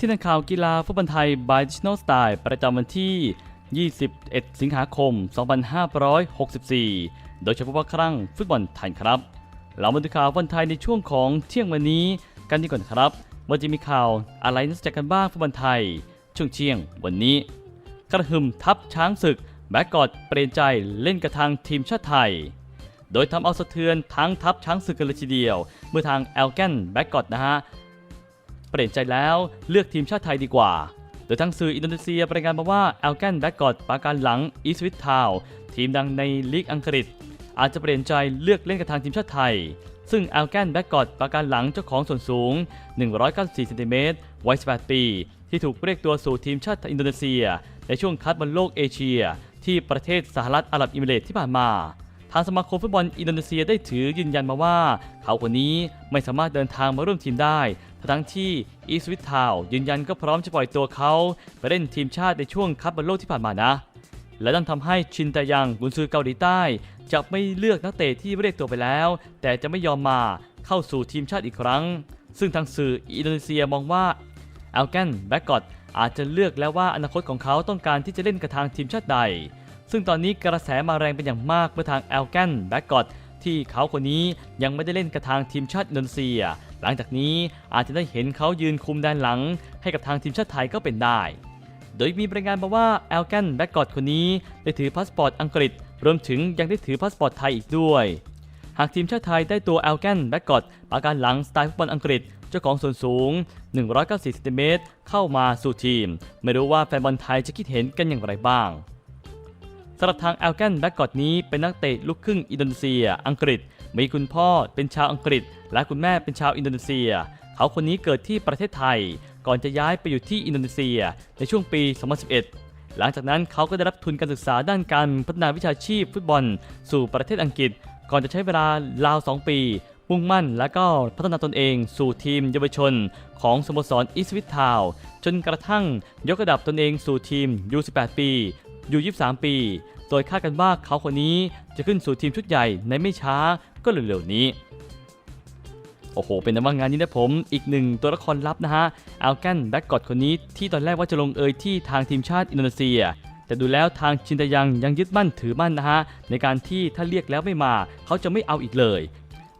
ที่นักข่าวกีฬาฟุตบอลไทย by Digital Style ประจำวันที่ 21 สิงหาคม 2564 โดยเฉพาะครั้งฟุตบอลไทยครับ เรามาดูข่าวฟุตบอลไทยในช่วงของเที่ยงวันนี้กันดีก่อนครับว่าจะมีข่าวอะไรน่าสนใจกันบ้างฟุตบอลไทย ช่วงเที่ยงวันนี้ กระหึ่มทัพช้างศึกแบ็กกอดเปลี่ยนใจเล่นกระทางทีมชาติไทย โดยทำเอาสะเทือนทั้งทัพช้างศึกกันเลยทีเดียว เมื่อทางแอลแกนแบ็กกอดนะฮะ เปลี่ยนใจแล้วเลือกทีมชาติไทยดีกว่า โดยทั้งสื่ออินโดนีเซียรายงานมาว่าแอลแกนแบ็กกอดปราการหลังอีสวิตทาวทีมดังในลีกอังกฤษ อาจจะเปลี่ยนใจเลือกเล่นกับทางทีมชาติไทย ซึ่งแอลแกนแบ็กกอดปราการหลังเจ้าของส่วนสูง 194เซนติเมตรวัย18ปี ที่ถูกเรียกตัวสู่ทีมชาติอินโดนีเซีย ในช่วงคัดบอลโลกเอเชีย ที่ประเทศสหรัฐอาหรับอิมิเรตที่ผ่านมาทางสมาคมฟุตบอลอินโดนีเซียได้ถือยืนยันมาว่า เขาคนนี้ไม่สามารถเดินทางมาร่วมทีมได้ ทั้งที่อีสวิตทาวยืนยันก็พร้อมจะปล่อยตัวเขาไปเล่นทีมชาติในช่วงคัพบอลโลกที่ผ่านมานะ และนั่นทำให้ชินตายังกุนซือเกาหลีใต้ จะไม่เลือกนักเตะที่เรียกตัวไปแล้ว แต่จะไม่ยอมมาเข้าสู่ทีมชาติอีกครั้ง ซึ่งทางสื่ออินโดนีเซียมองว่าแอลแกนแบ็กกอดอาจจะเลือกแล้วว่าอนาคตของเขาต้องการที่จะเล่นกับทางทีมชาติใด ซึ่งตอนนี้กระแสมาแรงเป็นอย่างมากเมื่อทางแอลแกนแบ็กกอด ที่เขาคนนี้ยังไม่ได้เล่นกับทางทีมชาติอินโดนีเซีย หลังจากนี้อาจจะได้เห็นเขายืนคุมด้านหลัง ให้กับทางทีมชาติไทยก็เป็นได้ โดยมีรายงานมาว่าแอลแกนแบ็กกอดคนนี้ได้ถือพาสปอร์ตอังกฤษ รวมถึงยังได้ถือพาสปอร์ตไทยอีกด้วยหากทีมชาติไทยได้ตัวแอลแกนแบ็กกอดปราการหลังสไตล์ฟุตบอลอังกฤษ เจ้าของส่วนสูง 194เซนติเมตรเข้ามาสู่ทีม ไม่รู้ว่าแฟนบอลไทยจะคิดเห็นกันอย่างไรบ้าง สำหรับทางแอลแกนแบ็กกอดนี้เป็นนักเตะลูกครึ่งอินโดนีเซีย อังกฤษ มีคุณพ่อเป็นชาวอังกฤษ และคุณแม่เป็นชาวอินโดนีเซีย เขาคนนี้เกิดที่ประเทศไทย ก่อนจะย้ายไปอยู่ที่อินโดนีเซีย ในช่วงปี 2011 หลังจากนั้นเขาก็ได้รับทุนการศึกษาด้านการพัฒนาวิชาชีพฟุตบอล สู่ประเทศอังกฤษ ก่อนจะใช้เวลาราว 2 ปีมุ่งมั่นและก็พัฒนาตนเองสู่ทีมเยาวชน ของสโมสรอีสวิตทาวจนกระทั่งยกระดับตนเองสู่ทีม U18 ปี U23 ปี โดยคาดกันว่าเขาคนนี้จะขึ้นสู่ทีมชุดใหญ่ในไม่ช้าก็เร็วๆนี้ โอ้โห เป็นนว่างานนี้นะผม อีกหนึ่งตัวละครลับนะฮะอัลแกนแบ็กกอดคนนี้ที่ตอนแรกว่าจะลงเอยที่ทางทีมชาติอินโดนีเซีย แต่ดูแล้วทางชินตยังยังยึดมั่นถือมั่นนะฮะในการที่ถ้าเรียกแล้วไม่มา เขาจะไม่เอาอีกเลย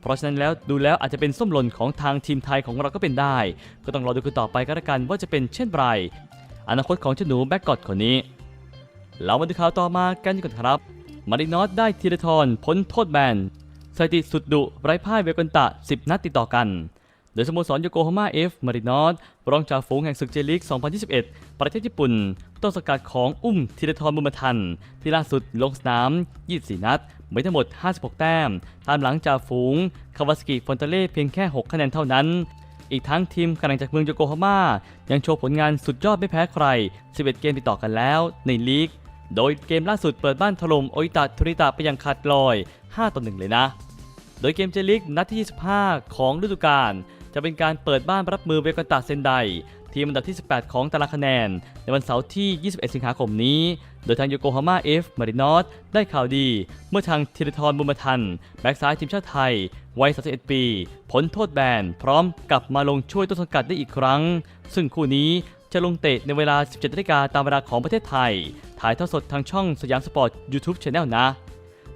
เพราะฉะนั้นแล้วดูแล้วอาจจะเป็นส้มหล่นของทางทีมไทยของเราก็เป็นได้ ก็ต้องรอดูกันต่อไปก็แล้วกันว่าจะเป็นเช่นไรอนาคตของเจ้าหนูแบ็กกอดคนนี้ เรามาดูข่าวต่อมากันดีกว่อนครับ มารินอสได้ทีละทอนพ้นโทษแบนสถิติสุดดุไร้พ่ายเวกันตะ 10 นัดติดต่อกัน โดยสโมสรโยโกฮาม่าเอฟมารินอสรองจ่าฝูงแห่งศึกเจลิก 2021 ประเทศญี่ปุ่น ต้นสกัดของอุ้มธีรทรบุญมาทัน ที่ล่าสุดลงสนาม 24 นัดไมีทั้งหมด 56 แต้ม ตามหลังจ่าฝูง คาวาสกิฟอนเตเล่เพียงแค่ 6 คะแนนเท่านั้น อีกทั้งทีมกำลังจากเมืองโยโกฮาม่ายังโชว์ผลงานสุดยอดไม่แพ้ใคร 11 เกมติดต่อกันแล้วในลีก โดยเกมล่าสุดเปิดบ้านถล่มโออิตาทุริตะไปอย่างขาดลอย 5 ต่อ 1 เลยนะ โดยเกมเจลิกนัดที่ 25 ของฤดูกาลจะเป็นการเปิดบ้านรับมือเวกันตาเซนไดทีมอันดับที่ 18 ของตารางคะแนน ในวันเสาร์ที่ 21 สิงหาคมนี้ โดยทางโยโกฮาม่าเอฟมารินอสได้ข่าวดี เมื่อทางธีรทรบุญมาทัน แบ็กซ้ายทีมชาติไทย วัย 31 ปีพ้นโทษแบน พร้อมกลับมาลงช่วยต้นสังกัดได้อีกครั้ง ซึ่งคู่นี้ จะลงเตะในเวลา 17นาฬิกาตามเวลาของประเทศไทย ถ่ายทอดสดทางช่องสยามสปอร์ต YouTube Channel นะ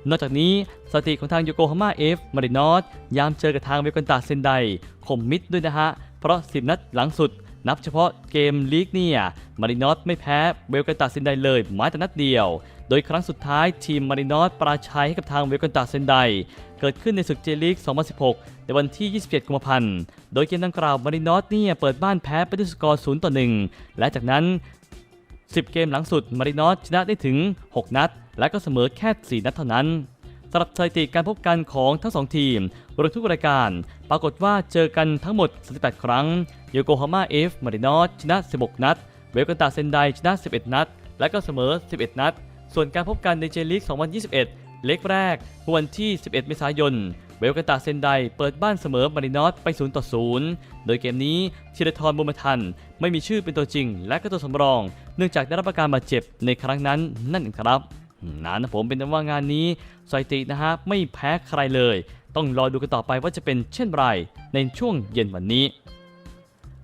นอกจากนี้สถิติของทางโยโกฮาม่าเอฟมารินอสยามเจอกับทางเวกันตาเซนไดข่มมิดด้วยนะฮะ เพราะ 10 นัดหลังสุด นับเฉพาะเกมลีกเนี่ยมารินอสไม่แพ้เวลกันตาเซนไดเลยแม้แต่นัดเดียว โดยครั้งสุดท้ายทีมมารินอสปราชัยให้กับทางเวลกันตาเซนไดเกิดขึ้นในศึกเจลีก 2016 ในวันที่ 27 กุมภาพันธ์ โดยเกมดังกล่าวมารินอสเนี่ยเปิดบ้านแพ้ไปด้วยสกอร์ 0 ต่อ 1 และจากนั้น 10 เกมหลังสุดมารินอสชนะได้ถึง 6 นัด และก็เสมอแค่ 4 นัดเท่านั้น สำหรับสถิติการพบกันของทั้ง2ทีมรวมทุกรายการ ปรากฏว่าเจอกันทั้งหมด 38 ครั้งโยโกฮาม่าเอฟมารินอสชนะ 16 นัด เวลกันตาเซนไดชนะ 11 นัด และก็เสมอ 11 นัด ส่วนการพบกันในเจลีก 2021 เล็กแรกวันที่ 11 เมษายนเวลกันตาเซนไดเปิดบ้านเสมอมารินอสไป 0 ต่อ 0 โดยเกมนี้ธีรทรบุญมาทัน ไม่มีชื่อเป็นตัวจริง และก็ตัวสำรอง เนื่องจากได้รับอาการบาดเจ็บในครั้งนั้นนั่นเองครับ นะนะผมเป็นว่างานนี้สถิตินะฮะไม่แพ้ใครเลย ต้องรอดูกันต่อไปว่าจะเป็นเช่นไรในช่วงเย็นวันนี้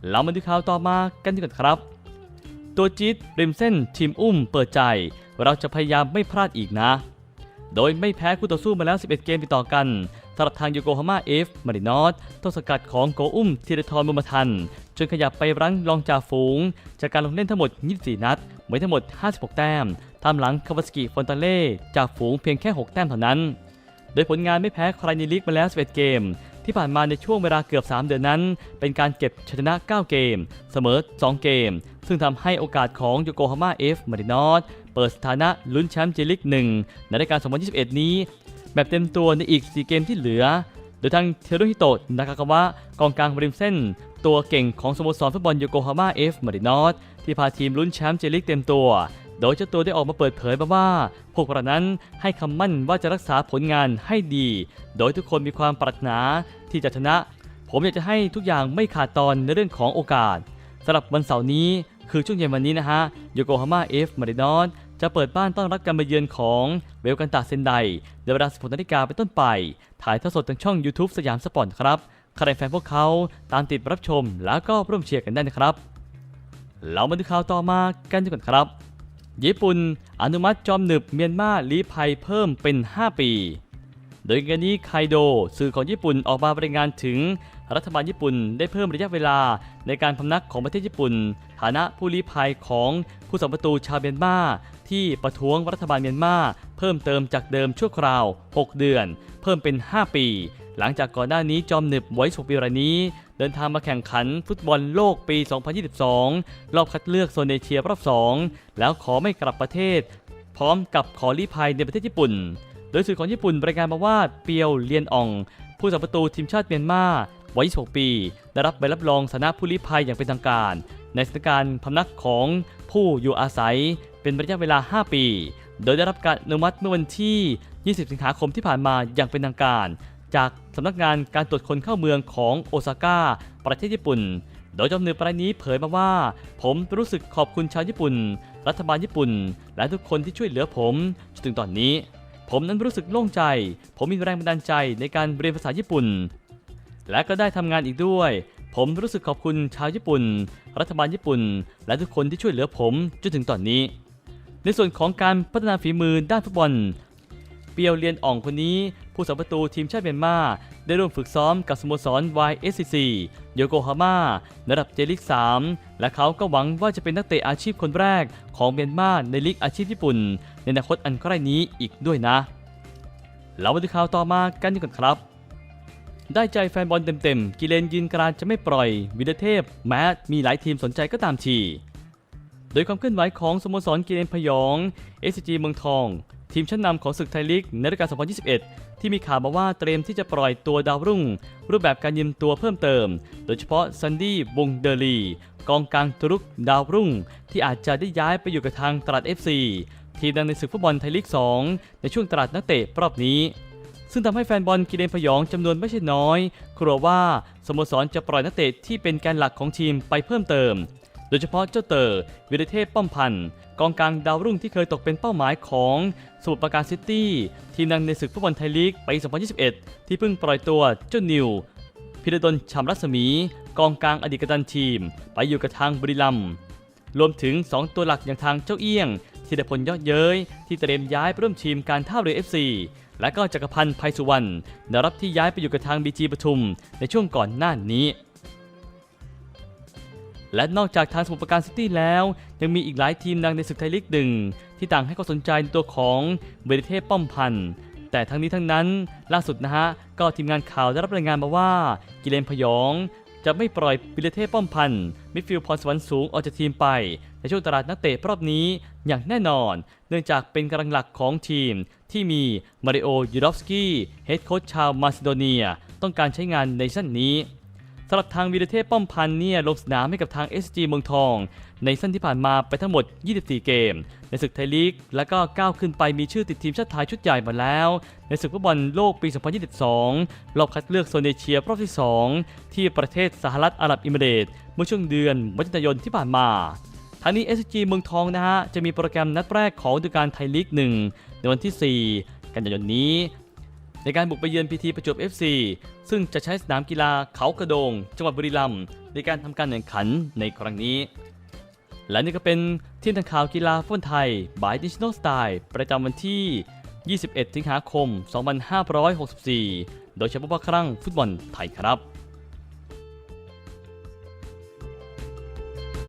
เรามาดูข่าวต่อมากันดีกว่าครับ ตัวจี๊ดริมเส้นทีมอุ้มเปิดใจ เราจะพยายามไม่พลาดอีกนะ โดยไม่แพ้คู่ต่อสู้มาแล้ว 11 เกมติดต่อกันสำหรับทางโยโกฮาม่าเอฟมารินอสต้นสกัดของโกอุ้มธีรทรบุญมาทัน จนขยับไปรั้งรองจ่าฝูง จากการลงเล่นทั้งหมด 24 นัดมีทั้งหมด 56 แต้ม ตามหลังคาวาสกิฟอนตาเล่จากฝูงเพียงแค่ 6 แต้มเท่านั้น โดยผลงานไม่แพ้ใครในลีกมาแล้ว 11 เกม ที่ผ่านมาในช่วงเวลาเกือบ 3 เดือนนั้น เป็นการเก็บชนะ 9 เกม เสมอ 2 เกม ซึ่งทำให้โอกาสของโยโกฮาม่าเอฟมารินอสเปิดสถานะลุ้นแชมป์เจลิก1ในรายการ 2021 นี้ แบบเต็มตัวในอีก 4 เกมที่เหลือ โดยทางเทโรฮิโตะนากากาวะกองกลางริมเส้น ตัวเก่งของสโมสรฟุตบอลโยโกฮาม่าเอฟมารินอสที่พาทีมลุ้นแชมป์เจลิกเต็มตัว โดยเจ้าตัวได้ออกมาเปิดเผยมาว่า พวกเรานั้นให้คำมั่นว่าจะรักษาผลงานให้ดี โดยทุกคนมีความปรารถนาที่จะชนะ ผมอยากจะให้ทุกอย่างไม่ขาดตอนในเรื่องของโอกาสสำหรับวันเสาร์นี้คือช่วงเย็นวันนี้นะฮะโยโกฮาม่าเอฟมารินอสจะเปิดบ้านต้อนรับการมาเยือนของเวลกันตาเซนไดในเวลา16นาฬิกาเป็นต้นไป ถ่ายทอดสดทางช่อง YouTube สยามสปอร์ตครับใครแฟนพวกเขาตามติดรับชมแล้วก็ร่วมเชียร์กันได้นะครับ เรามาดูข่าวต่อมากันดีกว่าครับ ญี่ปุ่นอนุมัติจอมหนึบเมียนมาลี้ภัยเพิ่มเป็น 5 ปี โดยงานนี้ไคโดสื่อของญี่ปุ่นออกมารายงานถึง รัฐบาลญี่ปุ่นได้เพิ่มระยะเวลาในการพำนักของประเทศญี่ปุ่น ฐานะผู้ลี้ภัยของผู้สัมประตูชาวเมียนมาที่ประท้วงรัฐบาลเมียนมาเพิ่มเติมจากเดิมชั่วคราว 6 เดือน เพิ่มเป็น 5 ปี หลังจากก่อนหน้านี้จอมหนึบไว้6ปีรานี้ เดินทางมาแข่งขันฟุตบอลโลกปี 2022 รอบคัดเลือกโซนเอเชียรอบ 2 แล้วขอไม่กลับประเทศ พร้อมกับขอลี้ภัยในประเทศญี่ปุ่น โดยสื่อของญี่ปุ่นรายงานมาว่าเปียวเลียนออง ผู้สัมประตูทีมชาติเมียนมาวัย26ปี ได้รับใบรับรองสถานะผู้ลี้ภัยอย่างเป็นทางการ ในสถานการณ์พำนักของผู้อยู่อาศัยเป็นระยะเวลา 5 ปี โดยได้รับการอนุมัติเมื่อวันที่ 20 สิงหาคมที่ผ่านมาอย่างเป็นทางการ จากสำนักงานการตรวจคนเข้าเมืองของโอซาก้า ประเทศญี่ปุ่น โดยจอมหนึบรายนี้เผยมาว่า ผมรู้สึกขอบคุณชาวญี่ปุ่น รัฐบาลญี่ปุ่น และทุกคนที่ช่วยเหลือผมจนถึงตอนนี้ ผมนั้นรู้สึกโล่งใจ ผมมีแรงบันดาลใจในการเรียนภาษาญี่ปุ่น และก็ได้ทำงานอีกด้วยผมรู้สึกขอบคุณชาวญี่ปุ่น รัฐบาลญี่ปุ่น และทุกคนที่ช่วยเหลือผมจนถึงตอนนี้ ในส่วนของการพัฒนาฝีมือด้านฟุตบอล เปียวเลียนอ่องคนนี้ ผู้สัมประตูทีมชาติเมียนมา ได้ร่วมฝึกซ้อมกับสโมสร YSCC โยโกฮาม่าระดับเจลิก 3 และเขาก็หวังว่าจะเป็นนักเตะอาชีพคนแรกของเมียนมาในลีกอาชีพญี่ปุ่น ในอนาคตอันใกล้นี้อีกด้วยนะ เรามาดูข่าวต่อมากันดีกว่าครับได้ใจแฟนบอลเต็มๆ กิเลนยืนกรานจะไม่ปล่อย วิดเทพ แม้มีหลายทีมสนใจก็ตามที โดยความเคลื่อนไหวของสโมสรกิเลนพยอง SCG เมืองทอง ทีมชั้นนำของศึกไทยลีกในฤดูกาล2021 ที่มีข่าวมาว่าเตรียมที่จะปล่อยตัวดาวรุ่ง รูปแบบการยืมตัวเพิ่มเติม โดยเฉพาะซันดี้วงเดอรีกองกลางตุรุกดาวรุ่ง ที่อาจจะได้ย้ายไปอยู่กับทางตลาด FC ทีมดังในศึกฟุตบอลไทยลีก 2 ในช่วงตลาดนักเตะรอบนี้ ซึ่งทำให้แฟนบอลกิเลนพยองจำนวนไม่ใช่น้อยกลัวว่าสโมสรจะปล่อยนักเตะที่เป็นแกนหลักของทีมไปเพิ่มเติม ดยเฉพาะเจ้าเตอร์วิรเทพป้อมพันธ์กองกลางดาวรุ่งที่เคยตกเป็นเป้าหมายของสมุทรปราการซิตี้ ทีมดังในศึกฟุตบอลไทยลีกปี 2021 ที่เพิ่งปล่อยตัวเจ้านิว พิรดลชำรัศมี กองกลางอดีตกัปตันทีม ไปอยู่กับทางบุรีรัมย์รวมถึง 2 ตัวหลักอย่างทางเจ้าเอี้ยงธีรพลยอดเย้ยที่เตรียมย้ายไปร่วมทีมการท่าเรือ FC และก็จักรพันธ์ไพสุวรรณได้รับที่ย้ายไปอยู่กับทางบีจีปทุมในช่วงก่อนหน้านี้ และนอกจากทางสมุทรปราการซิตี้แล้ว ยังมีอีกหลายทีมดังในศึกไทยลีกหนึ่งที่ต่างให้ความสนใจในตัวของเวริเทพป้อมพันธ์แต่ทั้งนี้ทั้งนั้นล่าสุดนะฮะ ก็ทีมงานข่าวได้รับรายงานมาว่า กิเลนพยอง จะไม่ปล่อยวิลเทพป้อมพันธ์มิดฟิลด์พรสวรรค์สูงออกจากทีมไป ในช่วงตลาดนักเตะรอบนี้อย่างแน่นอน เนื่องจากเป็นกำลังหลักของทีมที่มีมาริโอยูรอฟสกี้เฮดโค้ชชาวมาซิโดเนีย ต้องการใช้งานในชั้นนี้ำหรับทางวีรเทพป้อมพันธ์เนี่ยลงสนามให้กับทาง SG เมืองทอง ในสั้นที่ผ่านมาไปทั้งหมด 24 เกม ในศึกไทยลีก แล้วก็ก้าวขึ้นไปมีชื่อติดทีมชาติไทยชุดใหญ่มาแล้ว ในศึกฟุตบอลโลกปี 2022 รอบคัดเลือกโซนเอเชียรอบที่ 2 ที่ประเทศสหรัฐอาหรับเอมิเรตเมื่อช่วงเดือนมิถุนายนที่ผ่านมาทางนี้ SG เมืองทองนะฮะจะมีโปรแกรมนัดแรกของฤดูกาลไทยลีก 1 ในวันที่ 4 กันยายนนี้ ในการบุกไปเยือนพีทีประจวบ FC ซึ่งจะใช้สนามกีฬาเขากระโดง จังหวัดบุรีรัมย์ในการทำการแข่งขันในครั้งนี้ และนี่ก็เป็นที่ทังข่าวกีฬาฟุตบอลไทยบายดิจิทัลสไตล์ประจำวันที่ 21 สิงหาคม 2564 โดยเฉพาะครั้งฟุตบอลไทยครับ